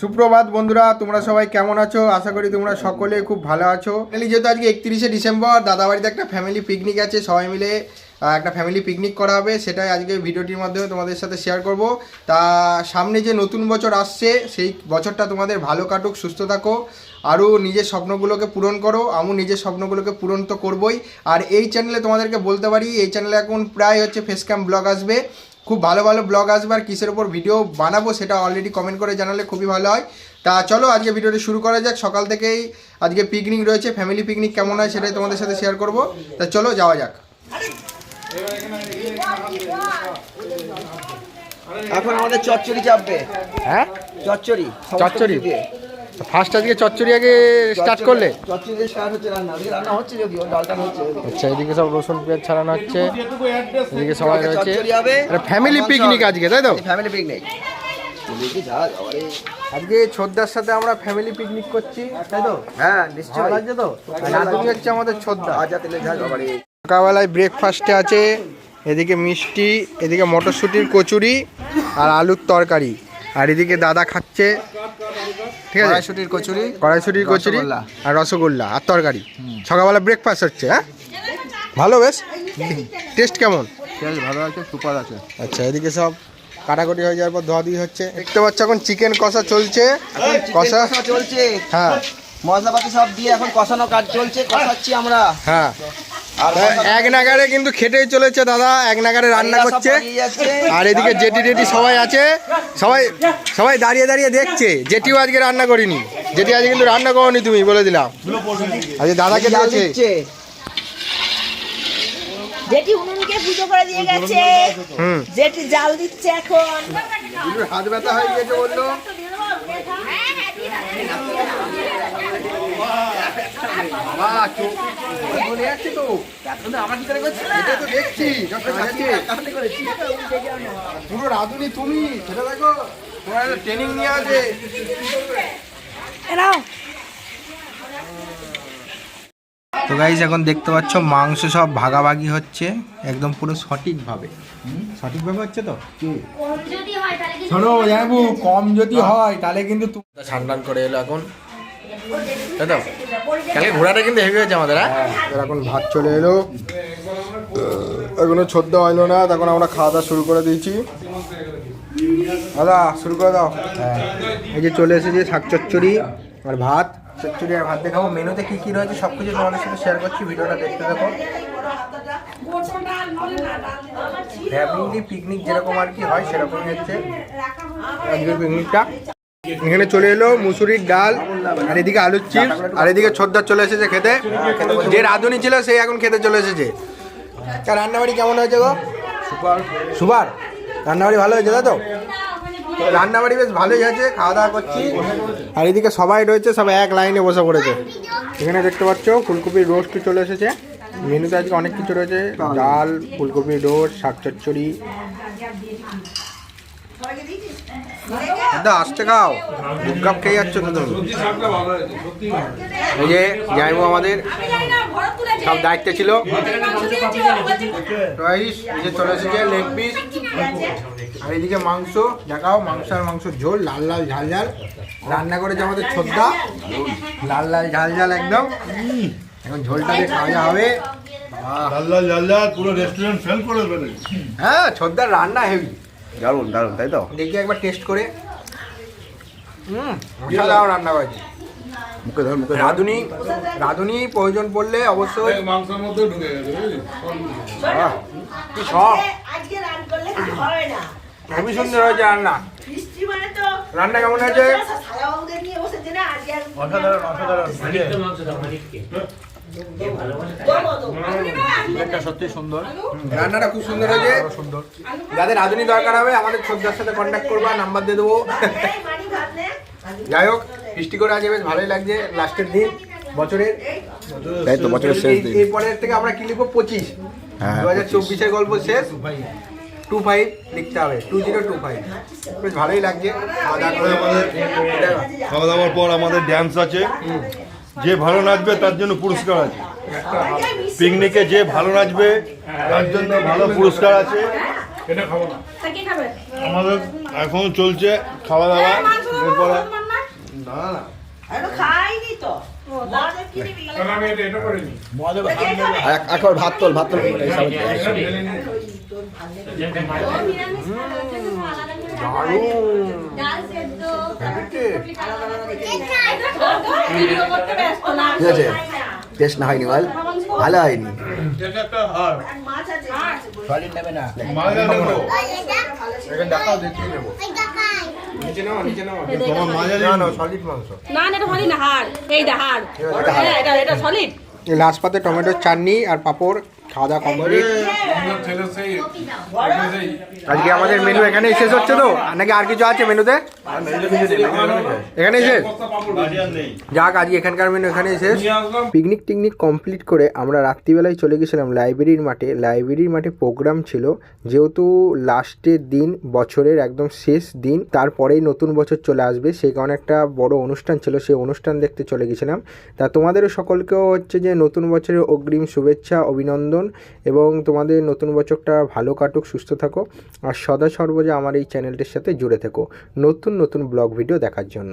সুপ্রভাত বন্ধুরা, তোমরা সবাই কেমন আছো? আশা করি তোমরা সকলে খুব ভালো আছো। যেহেতু আজকে একত্রিশে ডিসেম্বর, দাদাবাড়িতে একটা ফ্যামিলি পিকনিক আছে, সবাই মিলে একটা ফ্যামিলি পিকনিক করা হবে, সেটাই আজকে ভিডিওটির মাধ্যমে তোমাদের সাথে শেয়ার করব। তা সামনে যে নতুন বছর আসছে, সেই বছরটা তোমাদের ভালো কাটুক, সুস্থ থাকো, আরও নিজের স্বপ্নগুলোকে পূরণ করো আমি নিজের স্বপ্নগুলোকে পূরণ তো করবই। আর এই চ্যানেলে তোমাদেরকে বলতে পারি, এই চ্যানেলে এখন প্রায় হচ্ছে ফেস ক্যাম ব্লগ আসবে। খুব ভালো ভালো ব্লগ আসবে আর কিসের ওপর ভিডিও বানাবো সেটা অলরেডি কমেন্ট করে জানালে খুবই ভালো হয়। তা চলো আজকে ভিডিওটি শুরু করা যাক। সকাল থেকেই আজকে পিকনিক রয়েছে। ফ্যামিলি পিকনিক কেমন হয় সেটাই তোমাদের সাথে শেয়ার করব। তা চলো যাওয়া যাক। এখন আমাদের চচ্চড়ি চাপবে। হ্যাঁ? চচ্চড়ি চচ্চড়ি? ফার্স্ট আজকে চচ্চড়ি আগে স্টার্ট করলে? চচ্চড়ি স্টার্ট হচ্ছে রান্না ওদিকে রান্না হচ্ছে যদিও ডালটা হচ্ছে। আচ্ছা এদিকে সব রসুন পেঁয়াজ ছাড়ানো হচ্ছে। এদিকে সবাই আগে রয়েছে। ফ্যামিলি পিকনিক আজকে তাই তো? Family picnic. আজকে ছোদ্দার সাথে আমরা ফ্যামিলি পিকনিক করছি তাই তো? হ্যাঁ নিশ্চয়ই। লাগছে তো? রাধুনি হচ্ছে আমাদের ছোদ্দা আজা তেলে ঝাল সকালবেলায় ব্রেকফাস্টে আছে এদিকে মিষ্টি এদিকে মটরশুঁটির কচুরি আর আলুর তরকারি। আর এদিকে দাদা খাচ্ছে ঠিক আছে? কড়াইশুটির কচুরি কড়াইশুটির কচুরি আর রসগোল্লা আর তরকারি। সকালবেলা ব্রেকফাস্ট হচ্ছে হ্যাঁ? ভালো বেশ? টেস্ট কেমন? ভালো আছে সুপার আছে। আচ্ছা এদিকে সব কাটাকুটি হয়ে যাওয়ার পর ধোয়া দিয়ে হচ্ছে। দেখতে পাচ্ছ এখন চিকেন কষা চলছে। কষা কষা চলছে। হ্যাঁ। মশলাপাতি সব দিয়ে এখন কষানো কাজ চলছে কষাচ্ছি আমরা। হ্যাঁ। এক নাগারে কিন্তু খেটেই চলেছে দাদা এক নাগারে রান্না করছে। আর এদিকে জেটি টেটি সবাই আছে। সবাই সবাই দাঁড়িয়ে দাঁড়িয়ে দেখছে। জেটিও আজকে রান্না করিনি। জেটি আজকে কিন্তু রান্না করনি তুমি বলে দিলাম। আজকে দাদাকে দিয়েছে। জেঠি উনুনকে পুজো করে দিয়ে গেছে। জেঠি জাল দিচ্ছে এখন। হাত ব্যথা হয়ে গেছে বলল। বাবা চোখ আছে তো এটা তো দেখছি পুরো রাধুনি তুমি সেটা দেখো তোমার ট্রেনিং নিয়ে আছে তো গাইজ এখন দেখতে পাচ্ছ মাংস সব ভাগাভাগি হচ্ছে একদম পুরো সঠিকভাবে। সঠিকভাবে হচ্ছে তো? শোনো জানবু কম যদি হয়। তাহলে কিন্তু ঠান্ডান করে এলো এখন। তাই তো? কালকে ঘোড়াটা কিন্তু হেভি হয়েছে আমাদের হ্যাঁ? এবার এখন ভাত চলে এলো। এখনও ছোদ্দ হইল না তখন আমরা খাওয়া দাওয়া শুরু করে দিয়েছি। দাদা শুরু করে দাও। এই যে চলে এসেছে শাক চচ্চড়ি আর ভাত। চচ্চড়ি আর ভাত দেখাবো। মেনুতে কি কি রয়েছে সব কিছু তোমাদের সাথে শেয়ার করছি ভিডিওটা দেখতে দেখো ফ্যামিলি পিকনিক যেরকম আর কি হয় সেরকমই হচ্ছে। আজকের পিকনিকটা এখানে চলে এলো মুসুরির ডাল আর এদিকে আলুর চিপস আর এদিকে ছোদ্দার চলে এসেছে খেতে। যে রাঁধুনি ছিল সে এখন খেতে চলে এসেছে। তা রান্নাবাড়ি কেমন হয়েছে গো? সুপার। সুপার? রান্নাবাড়ি ভালো হয়েছে তাই তো? রান্নাবাড়ি বেশ ভালোই আছে খাওয়া দাওয়া করছি। আর এদিকে সবাই রয়েছে সবাই এক লাইনে বসে পড়েছে। এখানে দেখতে পাচ্ছ ফুলকপির রোস্ট চলে এসেছে। মেনুতে আজকে অনেক কিছু রয়েছে ডাল ফুলকপির রোস্ট শাক চচ্চড়ি। দাদা আসতে খাও। গুপগাপ খেয়ে যাচ্ছ তো তুমি। এই যে যাইবো আমাদের। সব দায়িত্বে ছিল। রাইস এই যে চলে এসেছে লেগ পিস। আর এদিকে মাংস দেখাও মাংস আর মাংস ঝোল লাল লাল ঝাল ঝাল। রান্না করেছে আমাদের ছোদ্দা লাল লাল ঝাল ঝাল একদম। এখন ঝোলটা দিয়ে খাওয়া হবে। পুরো রেস্টুরেন্ট ফেল করে ফেলে হ্যাঁ ছোদ্দার রান্না হেভি দারুণ দারুণ তাই তো? দেখি একবার টেস্ট করে। হুম। রান্না করেছে মুখে ধর মুখে রাঁধুনি রাঁধুনি প্রয়োজন পড়লে অবশ্যই মাংসের মধ্যে ঢুকে গেছে কি সব হেভি সুন্দর হয়েছে রান্না। মানে রান্না কেমন হয়েছে? অসাধারণ সত্যি সুন্দর। রান্নাটা খুব সুন্দর হয়েছে। সুন্দর। যাদের রাঁধুনি দরকার হবে আমাদের সাথে কন্ট্যাক্ট করবা নাম্বার দিয়ে দেবো। যাই হোক বৃষ্টি করে আজকে বেশ ভালোই লাগছে লাস্টের দিন বছরের। তাই তো বছরের শেষ দিন। এই পরের থেকে আমরা কি লিখব? পঁচিশ। হ্যাঁ, দু হাজার চব্বিশের গল্প শেষ। টু ফাইভ লিখতে হবে। টু জিরো টু ফাইভ বেশ ভালোই লাগছে। খাওয়া দাওয়ার পর আমাদের ড্যান্স আছে। যে ভালো নাচবে তার জন্য পুরস্কার আছে। পিকনিকে যে ভালো নাচবে তার জন্য ভালো পুরস্কার আছে। আমাদের এখন চলছে খাওয়া দাওয়া। এরপরে না না। ভাত। ভাত ঠিক আছে। টেস্ট না হয়নি বল। ভালো হয়নি। হ্যাঁ লাস্ট পাতে টমেটোর চাটনি আর পাঁপড় খাওয়া দাওয়া কমপ্লিট আজকে আমাদের মেনু এখানেই শেষ হচ্ছে তো নাকি আর কিছু আছে মেনুতে এখানেই শেষ যাক আজকে এখানকার মেনু এখানেই শেষ পিকনিক টিকনিক কমপ্লিট করে আমরা রাত্রিবেলায় চলে গেছিলাম লাইব্রেরির মাঠে লাইব্রেরির মাঠে প্রোগ্রাম ছিল যেহেতু লাস্টের দিন বছরের একদম শেষ দিন তারপরেই নতুন বছর চলে আসবে সেই কারণে একটা বড় অনুষ্ঠান ছিল সেই অনুষ্ঠান দেখতে চলে গেছিলাম তা তোমাদেরও সকলকেও হচ্ছে যে নতুন বছরের অগ্রিম শুভেচ্ছা অভিনন্দন এবং তোমাদের নতুন বছরটা ভালো কাটুক, সুস্থ থাকো আর সদা সর্বদা আমার এই চ্যানেলটির সাথে জুড়ে থেকো। নতুন নতুন ব্লগ ভিডিও দেখার জন্য।